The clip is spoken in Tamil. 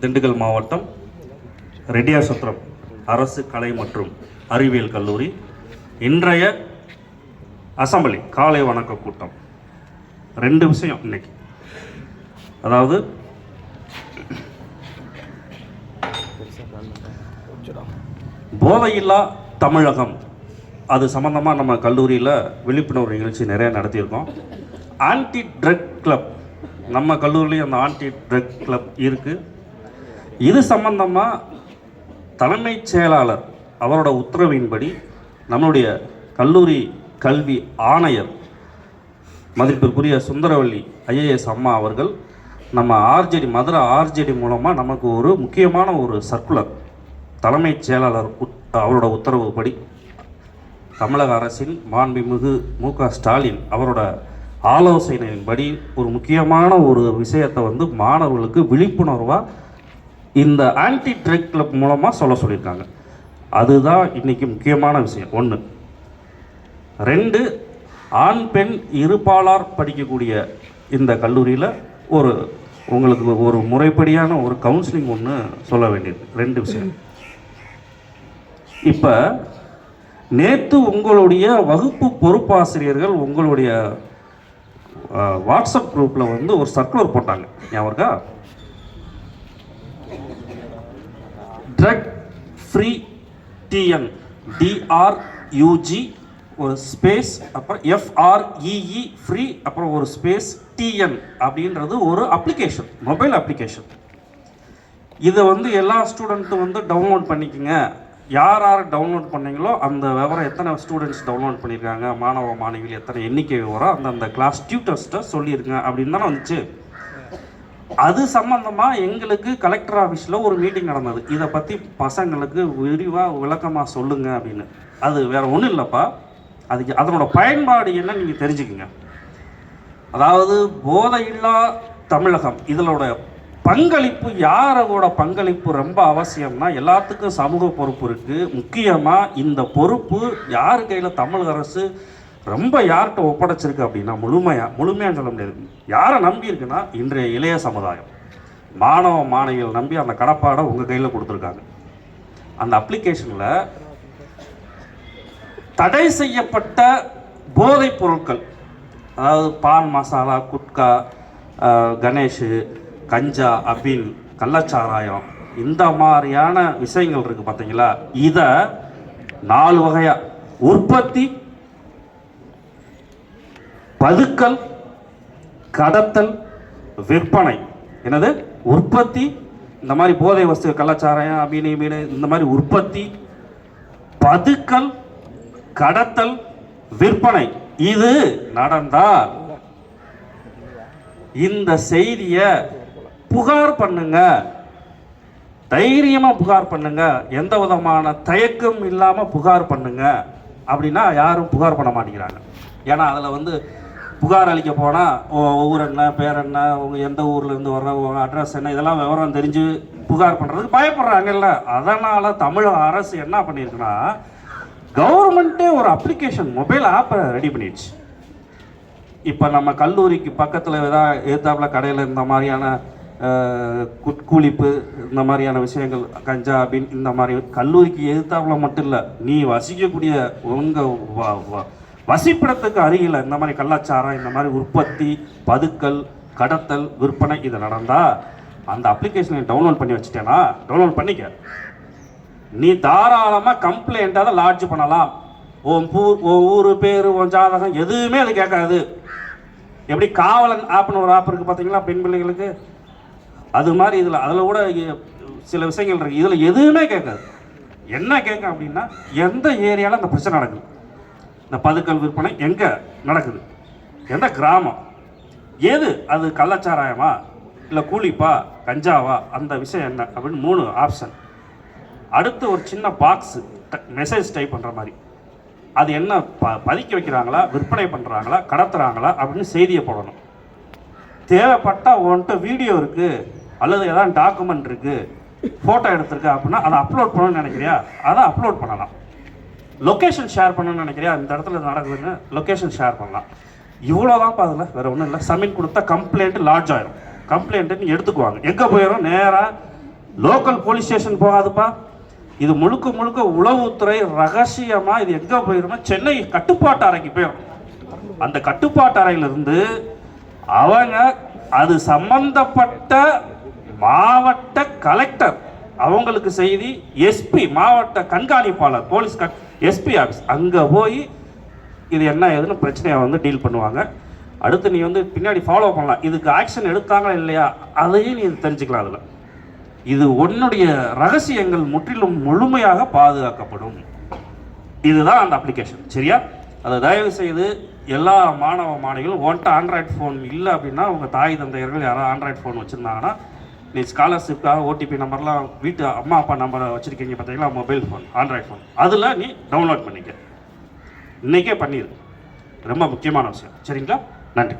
திண்டுக்கல் மாவட்டம் ரெட்டியாசத்திரம் அரசு கலை மற்றும் அறிவியல் கல்லூரி. இன்றைய அசம்பிளி காலை வணக்க கூட்டம். ரெண்டு விஷயம் இன்னைக்கு. அதாவது போதையில்லா தமிழகம். அது சம்மந்தமாக நம்ம கல்லூரியில் விழிப்புணர்வு நிகழ்ச்சி நிறைய நடத்தியிருக்கோம். ஆன்டி ட்ரக் கிளப் நம்ம கல்லூரிலையும் அந்த ஆன்டி ட்ரக் கிளப் இருக்குது இது சம்பந்தமாக தலைமைச் செயலாளர் அவரோட உத்தரவின்படி நம்மளுடைய கல்லூரி கல்வி ஆணையர் மதிப்பிற்குரிய சுந்தரவள்ளி ஐஏஎஸ் அம்மா அவர்கள் நம்ம ஆர்ஜேடி மதுரை ஆர்ஜேடி மூலமாக நமக்கு ஒரு முக்கியமான ஒரு சர்க்குலர் தலைமைச் செயலாளர் அவரோட உத்தரவுப்படி தமிழக அரசின் மாண்புமிகு மு க ஸ்டாலின் அவரோட ஆலோசனையின்படி ஒரு முக்கியமான ஒரு விஷயத்தை வந்து மாணவர்களுக்கு விழிப்புணர்வாக இந்த ஆன்டி ட்ரக் கிளப் மூலமாக சொல்ல சொல்லியிருக்காங்க. அதுதான் இன்னைக்கு முக்கியமான விஷயம். ஒன்று ரெண்டு ஆண் பெண் இருபாலார் படிக்கக்கூடிய இந்த கல்லூரியில் ஒரு உங்களுக்கு ஒரு முறைப்படியான ஒரு கவுன்சிலிங் ஒன்று சொல்ல வேண்டியது ரெண்டு விஷயம். இப்போ நேற்று உங்களுடைய வகுப்பு பொறுப்பாசிரியர்கள் உங்களுடைய வாட்ஸ்அப் குரூப்பில் வந்து ஒரு சர்க்குலர் போட்டாங்க. ஞாபகம் இருக்கா? ட்ரக் ஃப்ரீ டிஎன் டிஆர்யூஜி ஒரு ஸ்பேஸ் அப்புறம் எஃப்ஆர்இஇ ஃப்ரீ அப்புறம் ஒரு ஸ்பேஸ் டிஎன் அப்படின்றது ஒரு அப்ளிகேஷன் மொபைல் அப்ளிகேஷன் இதை வந்து எல்லா ஸ்டூடெண்ட்டும் வந்து டவுன்லோட் பண்ணிக்கோங்க. யார் யார் டவுன்லோட் பண்ணீங்களோ அந்த விவரம் எத்தனை ஸ்டூடெண்ட்ஸ் டவுன்லோட் பண்ணியிருக்காங்க மாணவ மாணவிகள் எத்தனை எண்ணிக்கை விவரம் அந்த கிளாஸ் டியூட்டர்ஸ்ட்டை சொல்லியிருங்க அப்படின்னு தானே வந்துச்சு. அது சம்பந்தமா எங்களுக்கு கலெக்டர் ஆஃபீஸில் ஒரு மீட்டிங் நடந்தது. இதை பற்றி பசங்களுக்கு விரிவாக விளக்கமாக சொல்லுங்க அப்படின்னு. அது வேற ஒன்றும் இல்லைப்பா. அதுக்கு அதனோட பயன்பாடு என்ன நீங்கள் தெரிஞ்சுக்குங்க. அதாவது போதையில்லா தமிழகம் இதனோட பங்களிப்பு யாரோட பங்களிப்பு ரொம்ப அவசியம்னா எல்லாத்துக்கும் சமூக பொறுப்பு இருக்கு. முக்கியமாக இந்த பொறுப்பு யார் கையில் தமிழக அரசு ரொம்ப யார்கிட்ட ஒப்படைச்சிருக்கு அப்படின்னா முழுமையாக முழுமையாக சொல்ல முடியாது. யாரை நம்பி இருக்குன்னா இன்றைய இளைய சமுதாயம். மாணவ மாணவிகள் நம்பி அந்த கடப்பாடை உங்கள் கையில் கொடுத்துருக்காங்க. அந்த அப்ளிகேஷனில் தடை செய்யப்பட்ட போதைப் பொருட்கள் அதாவது பான் மசாலா குட்கா கணேஷு கஞ்சா அபின் கள்ளச்சாராயம் இந்த மாதிரியான விஷயங்கள் இருக்கு பார்த்தீங்களா இதை நாலு வகையா. உற்பத்தி பதுக்கல் கடத்தல் விற்பனை. என்னது? உற்பத்தி இந்த மாதிரி போதை வஸ்து கள்ளச்சாராயம் அபீனி மீன் இந்த மாதிரி உற்பத்தி பதுக்கல் கடத்தல் விற்பனை. இது நடந்தால் இந்த செய்தியை புகார் பண்ணுங்க. தைரியமாக புகார் பண்ணுங்க. எந்த விதமான தயக்கம் இல்லாமல் புகார் பண்ணுங்க. அப்படின்னா யாரும் புகார் பண்ண மாட்டேங்கிறாங்க. ஏன்னா அதில் வந்து புகார் அளிக்க போனால் உ- ஊர் என்ன பேர் என்ன உங்க எந்த ஊர்லேருந்து வர்ற உங்க அட்ரஸ் என்ன இதெல்லாம் விவரம் தெரிஞ்சு புகார் பண்ணுறதுக்கு பயப்படுறாங்கல்ல அதனால் தமிழக அரசு என்ன பண்ணியிருக்குன்னா கவர்மெண்ட்டே ஒரு அப்ளிகேஷன் மொபைல் ஆப்பை ரெடி பண்ணிடுச்சு. இப்போ நம்ம கல்லூரிக்கு பக்கத்தில் ஏதாவது ஏத்தாப்புல கடையில் இருந்த மாதிரியான குட்குளிப்பு இந்த மாதிரியான விஷயங்கள் கஞ்சா பின் இந்த மாதிரி கல்லூரிக்கு எதிர்த்தாப்புல மட்டும் இல்லை நீ வசிக்கக்கூடிய உங்கள் வசிப்பிடத்துக்கு அருகில் இந்த மாதிரி கலாச்சாரம் இந்த மாதிரி உற்பத்தி பதுக்கல் கடத்தல் விற்பனை இது நடந்தா அந்த அப்ளிகேஷனை டவுன்லோட் பண்ணி வச்சுட்டேனா டவுன்லோட் பண்ணிக்க. நீ தாராளமாக கம்ப்ளைண்ட்டாக லாட்ஜ் பண்ணலாம். உன் பூ உன் ஊர் பேர் உன் ஜாதகம் எதுவுமே அது கேட்காது. எப்படி காவலன் ஆப்னு ஒரு ஆப் இருக்குது பார்த்தீங்களா பெண் பிள்ளைகளுக்கு? அது மாதிரி இதில் அதில் கூட சில விஷயங்கள் இருக்குது இதில் எதுவுமே கேட்காது. என்ன கேட்கும் அப்படின்னா எந்த ஏரியாவில் அந்த பிரச்சனை நடக்குது? இந்த பதுக்கல் விற்பனை எங்கே நடக்குது? எந்த கிராமம்? எது? அது கள்ளச்சாராயமா? இல்லை கூலிப்பா? கஞ்சாவா? அந்த விஷயம் என்ன? அப்படின்னு மூணு ஆப்ஷன் அடுத்து ஒரு சின்ன பாக்ஸு மெசேஜ் டைப் பண்ணுற மாதிரி. அது என்ன ப பதுக்கி வைக்கிறாங்களா? விற்பனை பண்ணுறாங்களா கடத்துறாங்களா? அப்படின்னு செய்தியை போடணும். தேவைப்பட்டால் உன்ட்ட வீடியோ இருக்குது அல்லது ஏதாவது டாக்குமெண்ட் இருக்குது ஃபோட்டோ எடுத்திருக்கு அப்படின்னா அதை அப்லோட் பண்ணணும்னு நினைக்கிறியா? அதை அப்லோட் பண்ணலாம். லொக்கேஷன் ஷேர் பண்ணணும்னு நினைக்கிறியா? இந்த இடத்துல இது நடக்குதுன்னு லொக்கேஷன் ஷேர் பண்ணலாம். இவ்வளோதான்ப்பா அதில் வேறு ஒன்றும் இல்லை. சமின் கொடுத்தா கம்ப்ளைண்ட் லாட்ஜ் ஆயிரும். கம்ப்ளைண்ட்டுன்னு எடுத்துக்குவாங்க. எங்கே போயிடும் நேராக லோக்கல் போலீஸ் ஸ்டேஷன் போகாதுப்பா. இது முழுக்க முழுக்க உளவுத்துறை ரகசியமாக இது எங்கே போயிருமா? சென்னை கட்டுப்பாட்டு அறைக்கு போயிடும் அந்த கட்டுப்பாட்டு அறையிலிருந்து அவங்க அது சம்பந்தப்பட்ட மாவட்ட கலெக்டர் அவங்களுக்கு செய்தி எஸ்பி மாவட்ட கண்காணிப்பாளர் போலீஸ் கண் எஸ்பி ஆஃபீஸ் அங்கே போய் இது என்ன ஏதுன்னு பிரச்சனையை வந்து டீல் பண்ணுவாங்க. அடுத்து நீ வந்து பின்னாடி ஃபாலோ பண்ணலாம். இதுக்கு ஆக்ஷன் எடுத்தாங்களா இல்லையா? அதையும் நீ தெரிஞ்சுக்கலாம் அதில். இது உன்னுடைய ரகசியங்கள் முற்றிலும் முழுமையாக பாதுகாக்கப்படும். இதுதான் அந்த அப்ளிகேஷன் சரியா? அதை தயவு செய்து எல்லா மாணவ மாணவிகளும் ஒன்ட்ட ஆண்ட்ராய்ட் ஃபோன் இல்லை அப்படின்னா உங்கள் தாய் தந்தையர்கள் யாராவது ஆண்ட்ராய்டு ஃபோன் வச்சுருந்தாங்கன்னா நீ ஸ்காலர்ஷிப்காக ஓடிபி நம்பர்லாம் வீட்டு அம்மா அப்பா நம்பரை வச்சுருக்கீங்க பார்த்தீங்களா மொபைல் ஃபோன் ஆண்ட்ராய்ட் ஃபோன் அதில் நீ டவுன்லோட் பண்ணிக்க. இன்றைக்கே பண்ணிடு ரொம்ப முக்கியமான விஷயம். சரிங்களா? நன்றி.